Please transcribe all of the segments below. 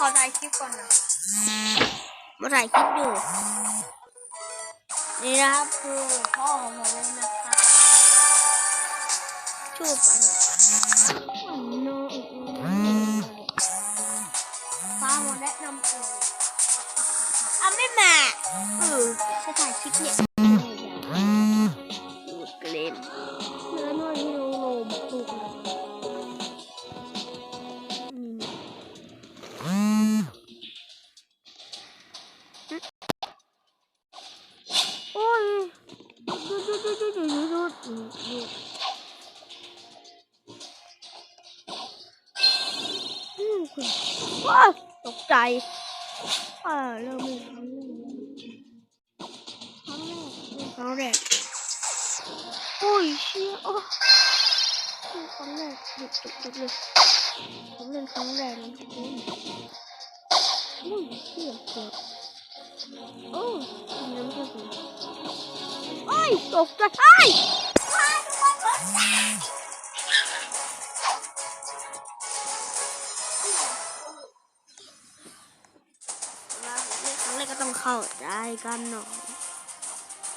ขอถ่ายคลิปก่อนนะมาถ่ายคลิปอยู่ นี่นะครับคือพ่อของผมเองนะครับชูปันนฟ้ามาแนะนำตัวอะไม่มาเออจะถ่ายคลิปเนี่ย ตกใจอ่าเริ่มมีครั้งแรกครั้งแรกครั้งแรกโอ้ยเชี่ยโอ้ครั้งแรกหยุดหยุดหยุดเลยผมเล่นครั้งแรกนะทุกคนโอ้ยเชี่ยเจ็บโอ้ยน้ำเชื่อผมโอ้ยตกใจไอ้ เข้าใจกันหน่อย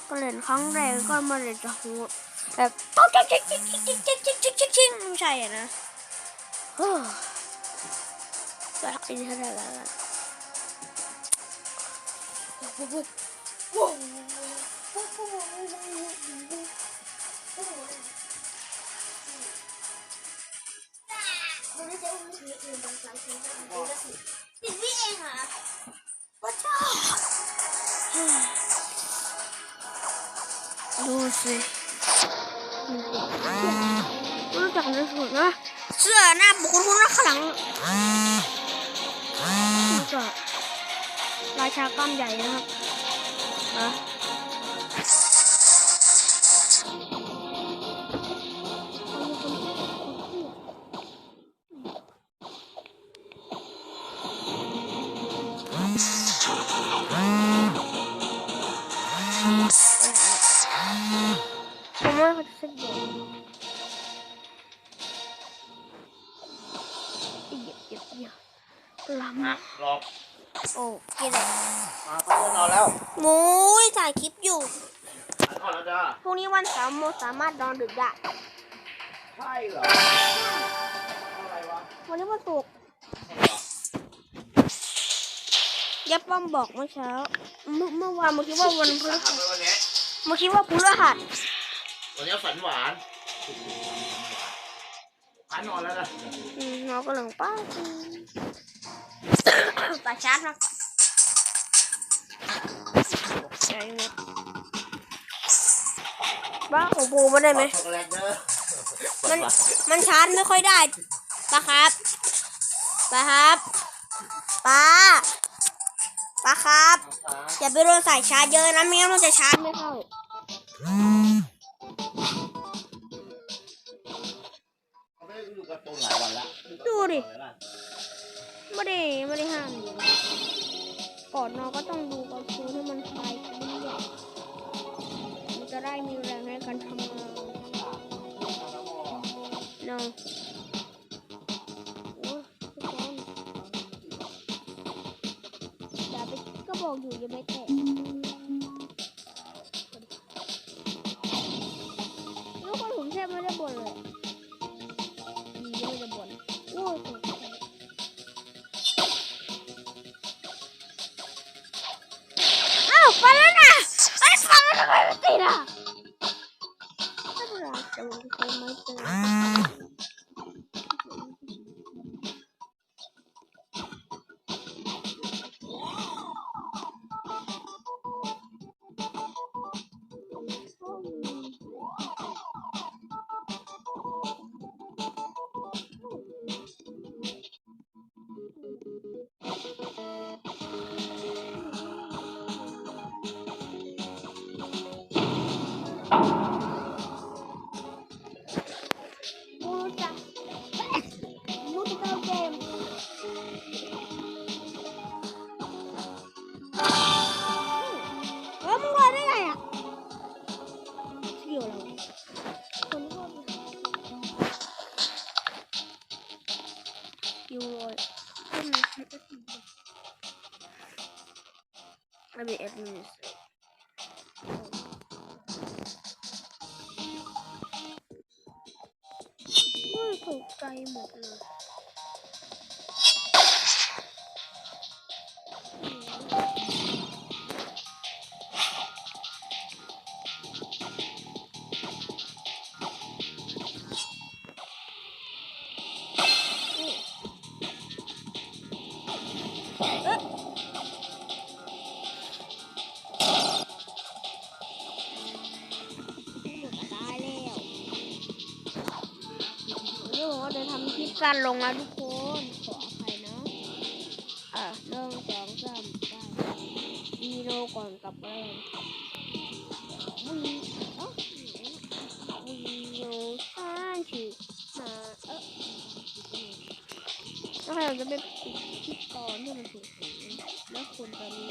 ก็เล่นครั้งแรกก็มาเล่นจะโหดแบบชิ่งจิ๊กจิ๊กจิ๊กจิ๊กจิ๊กจิ๊กจิ๊กจิ๊กจิ๊กไม่ใช่นะเฮ้อก็ทักอินเทอร์เน็ตแล้วกันสิ ดูสิรู้จักในสุดนะเสื้อหน้าบุคคลคนละข้างหลังนี่ก็ราชากล้ามใหญ่นะครับนะ อะรอโอ้เกลียดเลยมาเขาจะนอนแล้วหมูยถ่ายคลิปอยู่ นอนแล้วจ้าพรุ่งนี้วันเสาร์โมสามารถนอนดึกได้ ใช่เหรออะไรวะวันนี้วันศุกร์ยับป้อมบอกเมื่อเช้า เมื่อเมื่อวานเมื่อคิดว่าวันพฤหัสทำไปวันนี้เมื่อคิดว่าพฤหัสวันนี้ฝันหวาน พันนอนแล้วนะอืมเราก็หลงป้าตาชาร์จมาก่อนใจหมดบ้าของปูมาได้ไหมช็อกโกแลตเด้อมันมันชาร์จไม่ค่อยได้ป้าครับป้าครับป้าป้าครับ อย่าไปโดนสายชาร์จเยอะนะไม่งั้นมันจะชาร์จไม่เข้าเขา ไม่ได้ดูการ์ตูนหลายวันละดูดิ ไม่ได้ไม่ได้ห้ามอยู่ก่อนนอนก็ต้องดูการ์ตูนให้มันคลายเครียดมันจะได้มีแรงในการทำงานเนาะโอ้ยทุกคนอย่าไปก็บอกอยู่อย่าไปแตะ Thank uh you. -huh. อยู่เลยขึ้นไจะทำคลิปสั้นลงนะทุกคน ขออภัยนะอะหนึ่งสองสามได้วีโรก่อนกลับเลยวีเอ้าวีโรสามสี่ห้าเอ๊ะแล้วเราจะไปปิดคลิปตอนที่มันถูกแล้วคนตอนนี้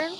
অর্ডার